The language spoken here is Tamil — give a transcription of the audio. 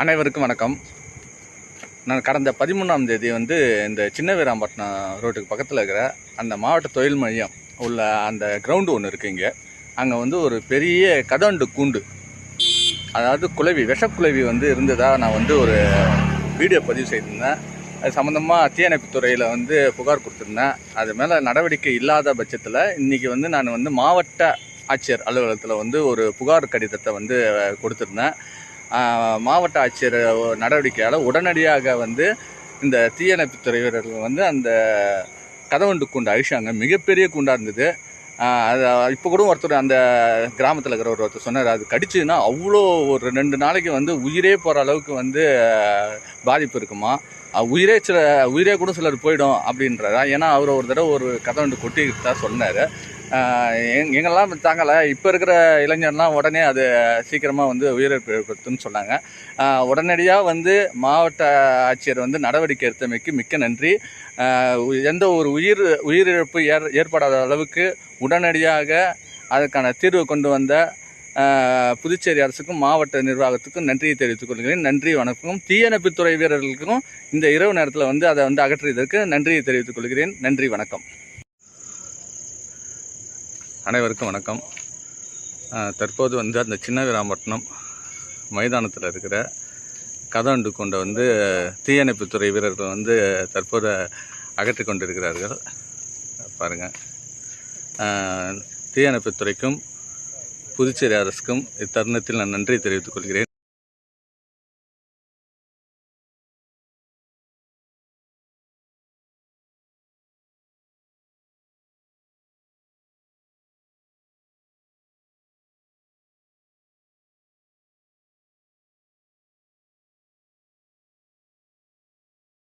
அனைவருக்கும் வணக்கம். நான் கடந்த பதிமூணாம் தேதி வந்து இந்த சின்ன வீராம்பட்டினம் ரோட்டுக்கு பக்கத்தில் இருக்கிற அந்த மாவட்ட தொழில் மையம் உள்ள அந்த கிரவுண்டு ஒன்று இருக்குது இங்கே. அங்கே வந்து ஒரு பெரிய கதண்டு கூண்டு. அதாவது குலவி விஷக்குலவி வந்து இருந்ததாக நான் வந்து ஒரு வீடியோ பதிவு செய்திருந்தேன். அது சம்மந்தமாக தீயணைப்புத்துறையில் வந்து புகார் கொடுத்துருந்தேன். அது மேலே நடவடிக்கை இல்லாத பட்சத்தில் இன்றைக்கி வந்து நான் வந்து மாவட்ட ஆட்சியர் அலுவலகத்தில் வந்து ஒரு புகார் கடிதத்தை வந்து கொடுத்துருந்தேன். மாவட்ட ஆட்சியர் நடவடிக்கையால் உடனடியாக வந்து இந்த தீயணைப்புத்துறை வீரர்கள் வந்து அந்த கதவண்டு குண்டு அழிச்சாங்க. மிகப்பெரிய குண்டாக இருந்தது. அது இப்போ கூட ஒருத்தர் அந்த கிராமத்தில் இருக்கிற ஒரு ஒருத்தர் சொன்னார் அது கடிச்சுன்னா அவ்வளோ ஒரு ரெண்டு நாளைக்கு வந்து உயிரே போகிற அளவுக்கு வந்து பாதிப்பு இருக்குமா? உயிரே சில உயிரே கூட சிலர் போயிடும் அப்படின்றதா ஏன்னா அவர் ஒரு தடவை ஒரு கதவண்டு கொட்டி தான் சொன்னார். எங் எங்கெல்லாம் தாங்கலை இப்போ இருக்கிற இளைஞர்லாம் உடனே அது சீக்கிரமாக வந்து உயிரிழப்பு ஏற்படுத்துன்னு சொன்னாங்க. உடனடியாக வந்து மாவட்ட ஆட்சியர் வந்து நடவடிக்கை எடுத்தமைக்கு மிக்க நன்றி. எந்த ஒரு உயிர் உயிரிழப்பு ஏற் ஏற்படாத அளவுக்கு உடனடியாக அதற்கான தீர்வு கொண்டு வந்த புதுச்சேரி அரசுக்கும் மாவட்ட நிர்வாகத்துக்கும் நன்றியை தெரிவித்துக் கொள்கிறேன். நன்றி வணக்கம். தீயணைப்புத்துறை வீரர்களுக்கும் இந்த இரவு நேரத்தில் வந்து அதை வந்து அகற்றியதற்கு நன்றியை தெரிவித்துக் கொள்கிறேன். நன்றி வணக்கம். அனைவருக்கும் வணக்கம். தற்போது வந்து அந்த சின்ன வீராம்பட்டினம் மைதானத்தில் இருக்கிற கதாண்டு கொண்ட வந்து தீயணைப்புத்துறை வீரர்கள் வந்து தற்போது அகற்றி கொண்டிருக்கிறார்கள். பாருங்கள் தீயணைப்புத்துறைக்கும் புதுச்சேரி அரசுக்கும் இத்தருணத்தில் நான் நன்றி தெரிவித்துக் கொள்கிறேன்.